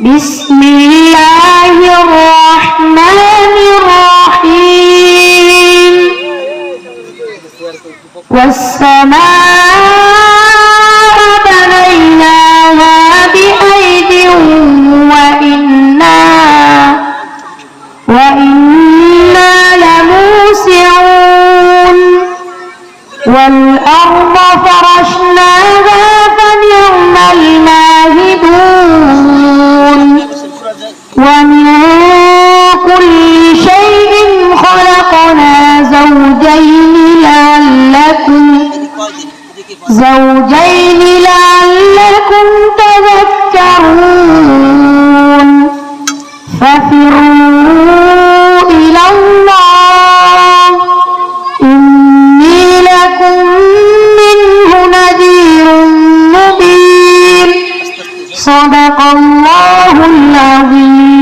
بسم الله الرحمن الرحيم. والسماء بنيناها بأيد وإنا وإنا لموسعون. والأرض فرشناها ومن كل شيء خلقنا زوجين لعلكم زوجين لعلكم صدق الله العظيم